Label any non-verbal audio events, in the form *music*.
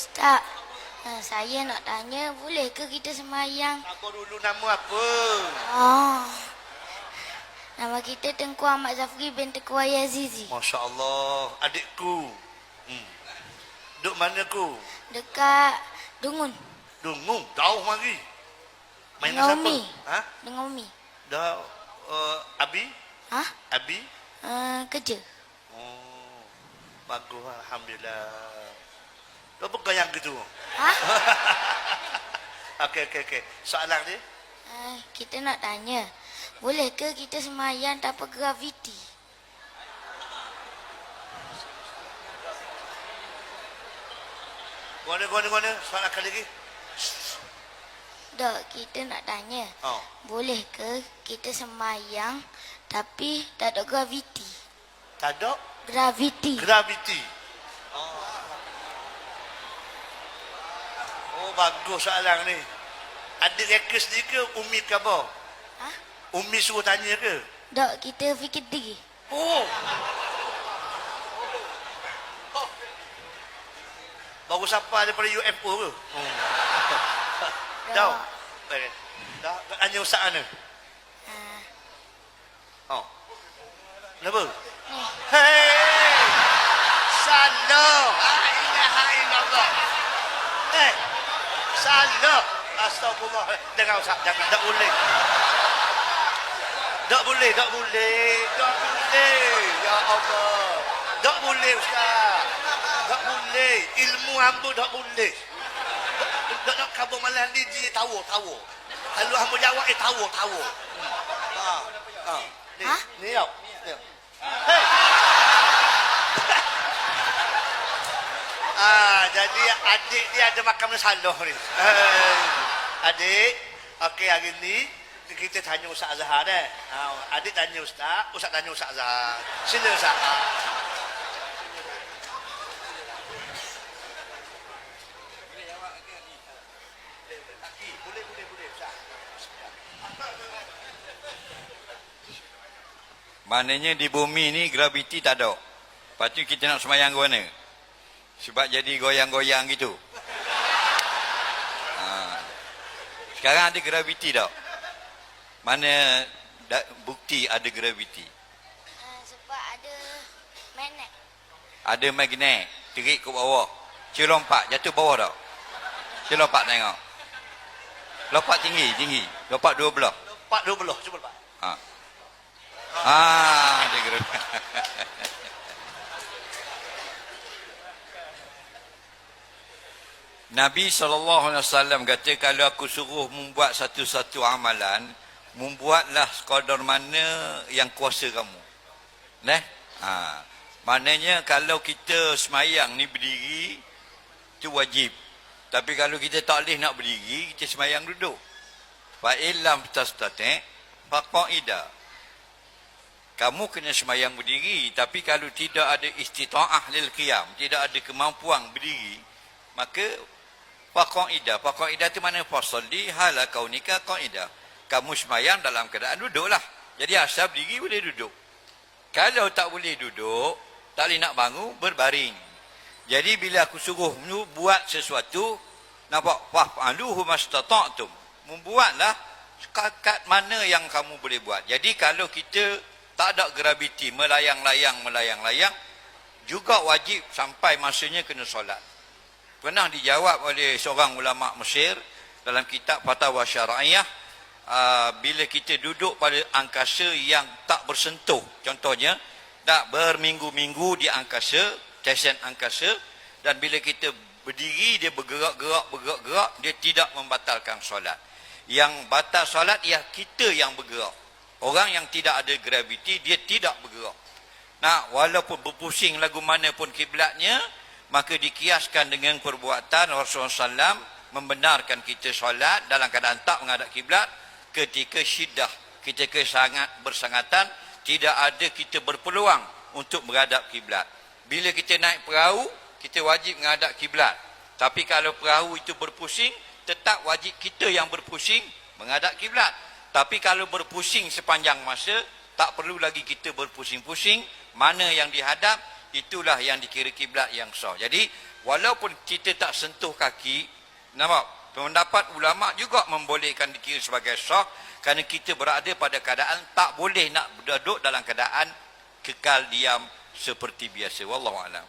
Ustaz, eh, saya nak tanya, boleh ke kita semayang? Apa dulu nama apa? Oh. Nama kita Tengku Ahmad Zafri bin Tengku Azizi. Masya Allah, adikku. Hmm. Duk mana ku? Dekat Dungun. Dungung, jauh mari. Main Dengan siapa? Umi. Ha? Dengan Umi. Dah uh, Abi? Hah? Abi? Uh, kerja. Oh, bagus alhamdulillah. Kau bukan yang gitu. Hah? *laughs* Okey okey okey. Soalan dia? Uh, kita nak tanya, boleh ke kita semayang tanpa graviti? Guna guna guna. Soalan kali lagi. Dok, kita nak tanya, Oh. boleh ke kita semayang tapi tak ada graviti? Tak ada Graviti. graviti. Oh. Oh bagus soalan ni. Adik reka sendiri ke Umi ke apa? Hah? Umi suruh tanya ke? Dok, kita fikir diri. Oh. Baru siapa daripada UFO ke? Dah. Eh, Dah tanya ustaz mana? Uh, Oh. Kenapa? ni. Hei! Salah! La ilaha illallah. Eh, salah. Astagfirullah. Jangan usah, jangan. Tak boleh. Tak boleh, tak boleh. Tak boleh. Ya Allah. Tak boleh, Ustaz. Tak boleh. Ilmu hamba tak boleh. Tak nak kabur malam ni dia tahu, tahu. Kalau hamba jawab, eh tahu, tahu. Ha. Ha. Ni, ni tau. Ni. Hei. Ah, jadi adik dia ada makan salah ni. Hei. Adik, okey hari ni kita tanya Ustaz Azhar eh. Ha, adik tanya Ustaz, Ustaz tanya Ustaz Azhar. Sila Ustaz. Maknanya di bumi ni graviti tak ada. Lepas tu kita nak semayang ke mana? Sebab jadi goyang-goyang gitu. Ha. Sekarang ada graviti tak? Mana da- bukti ada graviti? Uh, sebab ada magnet. Ada magnet terik ke bawah. Cik lompat jatuh bawah tak? Cik lompat tengok. Lompat tinggi, tinggi. Lompat dua belah. Pak dua belah, cuba Pak. Ha. Ah, ada graviti. *laughs* Nabi SAW kata kalau aku suruh membuat satu-satu amalan, membuatlah sekadar mana yang kuasa kamu. Neh? Ha. Maknanya kalau kita semayang ni berdiri, itu wajib. Tapi kalau kita tak boleh nak berdiri, kita semayang duduk. Fa illam tastati' fa qa'ida. Kamu kena semayang berdiri, tapi kalau tidak ada istita'ah lil qiyam, tidak ada kemampuan berdiri, maka fa qa'ida. Fa qa'ida itu mana fasalli hala kaunika qa'ida. Kamu semayang dalam keadaan duduklah. Jadi asal berdiri boleh duduk. Kalau tak boleh duduk, tak boleh nak bangun, berbaring. Jadi bila aku suruh buat sesuatu, nampak fa'aluhu mastata'tum. Membuatlah kat mana yang kamu boleh buat. Jadi kalau kita tak ada graviti, melayang-layang, melayang-layang, juga wajib sampai masanya kena solat. Pernah dijawab oleh seorang ulama Mesir dalam kitab Fatwa Syara'iyah, uh, bila kita duduk pada angkasa yang tak bersentuh, contohnya, tak berminggu-minggu di angkasa, stesen angkasa, dan bila kita berdiri, dia bergerak-gerak, bergerak-gerak, dia tidak membatalkan solat. Yang batal solat, ia kita yang bergerak. Orang yang tidak ada graviti, dia tidak bergerak. Nah, walaupun berpusing lagu mana pun kiblatnya, maka dikiaskan dengan perbuatan Rasulullah SAW membenarkan kita solat dalam keadaan tak menghadap kiblat ketika syiddah, ketika sangat bersangatan, tidak ada kita berpeluang untuk menghadap kiblat. Bila kita naik perahu, kita wajib menghadap kiblat. Tapi kalau perahu itu berpusing, tetap wajib kita yang berpusing menghadap kiblat. Tapi kalau berpusing sepanjang masa, tak perlu lagi kita berpusing-pusing, mana yang dihadap, itulah yang dikira kiblat yang sah. Jadi, walaupun kita tak sentuh kaki nampak? Pendapat ulama juga membolehkan dikira sebagai sah kerana kita berada pada keadaan tak boleh nak duduk dalam keadaan kekal diam seperti biasa. Wallahu alam